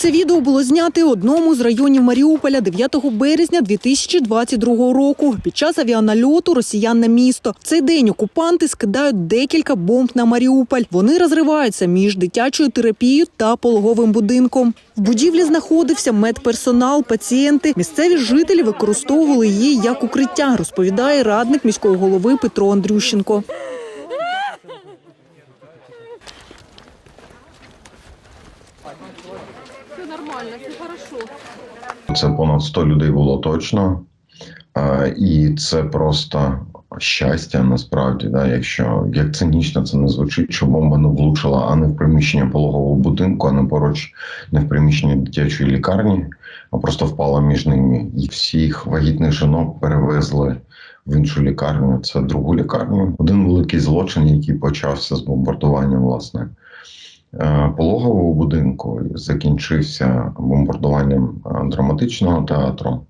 Це відео було знято у одному з районів Маріуполя 9 березня 2022 року. Під час авіанальоту росіян на місто. В цей день окупанти скидають декілька бомб на Маріуполь. Вони розриваються між дитячою терапією та пологовим будинком. В будівлі знаходився медперсонал, пацієнти. Місцеві жителі використовували її як укриття, розповідає радник міського голови Петро Андрющенко. Це понад 100 людей було точно. І це просто щастя насправді, да, якщо як цинічно це не звучить, що бомба не влучила а не в приміщення пологового будинку, а не поруч не в приміщенні дитячої лікарні, а просто впала між ними. І всіх вагітних жінок перевезли в іншу лікарню. Це другу лікарню. Один великий злочин, який почався з бомбардування, власне. Е, Пологового будинку закінчився бомбардуванням е, драматичного театру,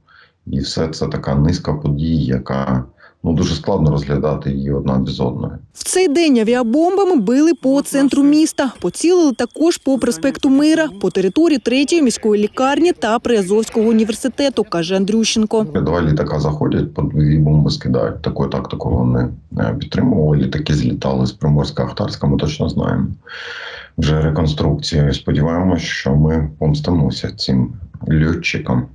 і все це така низка подій, яка ну дуже складно розглядати її одна без одної. В цей день авіабомбами били по центру міста. Поцілили також по проспекту Мира, по території третьої міської лікарні та Приазовського університету, каже Андрющенко. Два літака заходять, по дві бомби скидають. Такої тактику вони е, підтримували. Літаки злітали з Приморська Ахтарська, ми точно знаємо. Вже реконструкція. Сподіваємось, що ми помстимося цим льотчикам,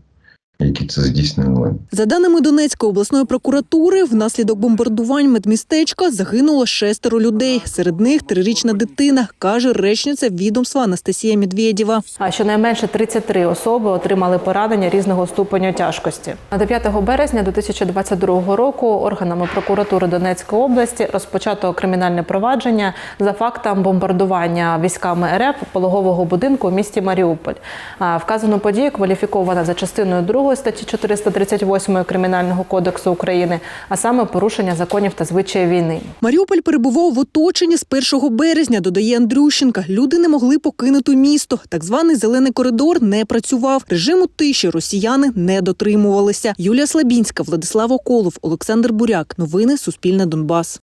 які це здійснили. За даними Донецької обласної прокуратури, внаслідок бомбардувань медмістечка загинуло шестеро людей. Серед них трирічна дитина, каже речниця відомства Анастасія Медведєва. А щонайменше 33 особи отримали поранення різного ступеню тяжкості. На 9 березня 2022 року органами прокуратури Донецької області розпочато кримінальне провадження за фактом бомбардування військами РФ пологового будинку у місті Маріуполь. А Вказану подію кваліфікована за частиною 2 статті 438 Кримінального кодексу України, а саме порушення законів та звичаїв війни. Маріуполь перебував в оточенні з 1 березня, додає Андрющенка. Люди не могли покинути місто. Так званий зелений коридор не працював. Режиму тиші росіяни не дотримувалися. Юлія Слабінська, Владислав Околов, Олександр Буряк. Новини Суспільне Донбас.